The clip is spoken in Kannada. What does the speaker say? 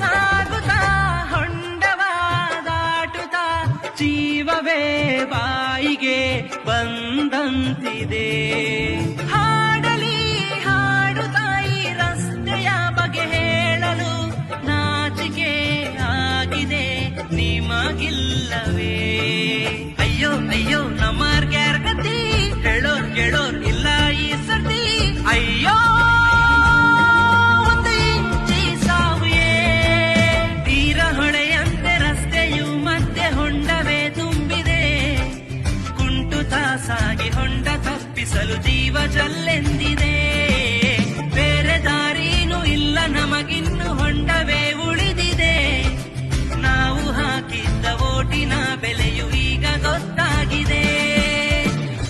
ಸಾಗುತ್ತಾ ಹೊಂಡವಾದಾಟುತ್ತ ಜೀವವೇ ಬಾಯಿಗೆ ಬಂದಂತಿದೆ. ಹಾಡಲಿ ಹಾಡುತ್ತಾಯಿ ರಸ್ತೆಯ ಬಗೆ ಹೇಳಲು ನಾಚಿಕೆ ಆಗಿದೆ ನಿಮಗಿಲ್ಲವೇ. ಅಯ್ಯೋ ಅಯ್ಯೋ, ನಮ್ಮ ಹೊಂಡ ತಪ್ಪಿಸಲು ಜೀವ ಜಲ್ಲೆಂದಿದೆ. ಬೇರೆ ದಾರಿನೂ ಇಲ್ಲ ನಮಗಿನ್ನು ಹೊಂಡವೆ.